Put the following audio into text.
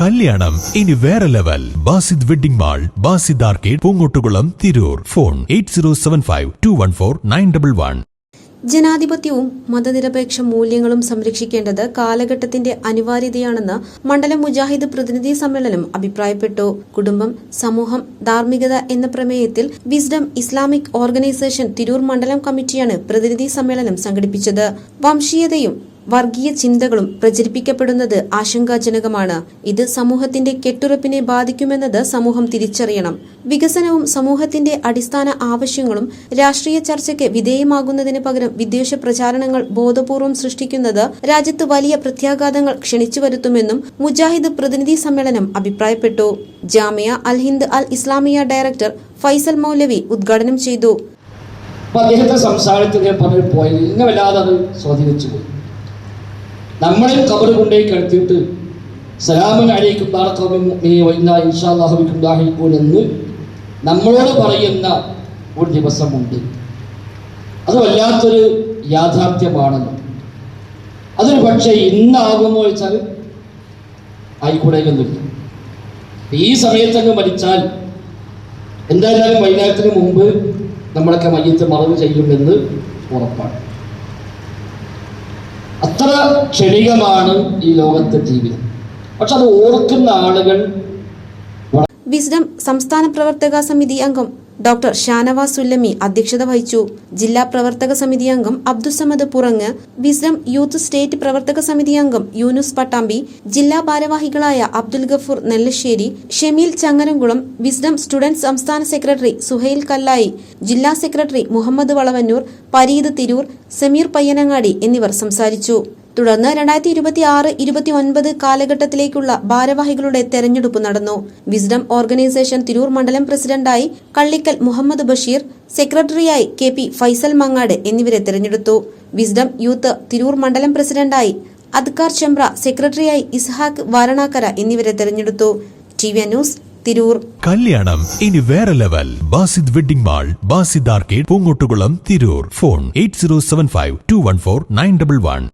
കല്യാണം. ഇനി വേറെ level. Basid wedding mall Basid arcade Poongottukulam Tirur. Phone eight zero seven five two one four nine double one. ജനാധിപത്യവും മതനിരപേക്ഷ മൂല്യങ്ങളും സംരക്ഷിക്കേണ്ടത് കാലഘട്ടത്തിന്റെ അനിവാര്യതയാണെന്ന് മണ്ഡലം മുജാഹിദ് പ്രതിനിധി സമ്മേളനം അഭിപ്രായപ്പെട്ടു. കുടുംബം സമൂഹം ധാർമ്മികത എന്ന പ്രമേയത്തിൽ വിസ്ഡം ഇസ്ലാമിക് ഓർഗനൈസേഷൻ തിരൂർ മണ്ഡലം കമ്മിറ്റിയാണ് പ്രതിനിധി സമ്മേളനം സംഘടിപ്പിച്ചത്. വംശീയതയും വർഗീയ ചിന്തകളും പ്രചരിപ്പിക്കപ്പെടുന്നത് ആശങ്കാജനകമാണ്. ഇത് സമൂഹത്തിന്റെ കെട്ടുറപ്പിനെ ബാധിക്കുമെന്നത് സമൂഹം തിരിച്ചറിയണം. വികസനവും സമൂഹത്തിന്റെ അടിസ്ഥാന ആവശ്യങ്ങളും രാഷ്ട്രീയ ചർച്ചയ്ക്ക് വിധേയമാകുന്നതിന് പകരം വിദ്വേഷ പ്രചാരണങ്ങൾ ബോധപൂർവം സൃഷ്ടിക്കുന്നത് രാജ്യത്ത് വലിയ പ്രത്യാഘാതങ്ങൾ ക്ഷണിച്ചു വരുത്തുമെന്നും മുജാഹിദ് പ്രതിനിധി സമ്മേളനം അഭിപ്രായപ്പെട്ടു. ജാമിയ അൽ ഹിന്ദ് അൽ ഇസ്ലാമിയ ഡയറക്ടർ ഫൈസൽ മൗലവി ഉദ്ഘാടനം ചെയ്തു. അദ്ദേഹത്തെ സംസാരത്തിൽ ഞാൻ പറഞ്ഞ പോയിന്റ് വല്ലാതെ അത് സ്വാധീനിച്ചു പോയി. നമ്മളെ കബറ് കൊണ്ടേ കിടത്തിയിട്ട് സലാമൻ അലൈക്കും ഇൻഷാല്ലാഹുബിക്കും നമ്മളോട് പറയുന്ന ഒരു ദിവസമുണ്ട്. അത് വല്ലാത്തൊരു യാഥാർത്ഥ്യമാണല്ലോ. അതൊരു പക്ഷേ ഇന്നാകുമോ വെച്ചാൽ ആയിക്കൂടെയൊന്നുമില്ല ഈ സമയത്തങ്ങ് മരിച്ചാൽ എന്തായാലും വൈകുന്നേരത്തിന് മുമ്പ് നമ്മളൊക്കെ മയ്യത്ത് മറവ് ചെയ്യുമെന്ന് ഉറപ്പാണ്. അത്ര ക്ഷണികമാണ് ഈ ലോകത്തെ ജീവിതം? പക്ഷെ അത് ഓർക്കുന്ന ആളുകൾ വിസ്ഡം സംസ്ഥാന പ്രവർത്തക സമിതി അംഗം ഡോക്ടർ ഷാനവാസ് സുല്ലമി അധ്യക്ഷത വഹിച്ചു. ജില്ലാ പ്രവർത്തക സമിതി അംഗം Abdussamad Purangu wisdom youth state പ്രവർത്തക സമിതി അംഗം യൂനുസ് പട്ടാമ്പി ജില്ലാ ഭാരവാഹികളായ അബ്ദുൽ ഗഫൂർ നെല്ലശ്ശേരി ഷെമീൽ ചങ്ങരംകുളം വിസ്ഡം സ്റ്റുഡൻസ് സംസ്ഥാന സെക്രട്ടറി സുഹൈൽ കല്ലായി ജില്ലാ സെക്രട്ടറി മുഹമ്മദ് വളവന്നൂർ പരീദ് തിരൂർ സമീർ പയ്യനങ്ങാടി എന്നിവർ സംസാരിച്ചു. തുടർന്ന് രണ്ടായിരത്തി ഇരുപത്തി ആറ് ഇരുപത്തി ഒൻപത് കാലഘട്ടത്തിലേക്കുള്ള ഭാരവാഹികളുടെ തെരഞ്ഞെടുപ്പ് നടന്നു. വിസ്ഡം ഓർഗനൈസേഷൻ തിരൂർ മണ്ഡലം പ്രസിഡന്റായി കള്ളിക്കൽ മുഹമ്മദ് ബഷീർ സെക്രട്ടറിയായി കെ പി ഫൈസൽ മങ്ങാട് എന്നിവരെ തെരഞ്ഞെടുത്തു. വിസ്ഡം യൂത്ത് തിരൂർ മണ്ഡലം പ്രസിഡന്റായി അദ്കാർ ചെമ്പ്ര സെക്രട്ടറിയായി ഇസ്ഹാഖ് വാരണാക്കര എന്നിവരെ തെരഞ്ഞെടുത്തു. T V news Tirur. കല്യാണം ഇനി വേറെ level. Basid wedding mall Basid arcade Poongottukulam Tirur. Phone eight zero seven five two one four nine double one.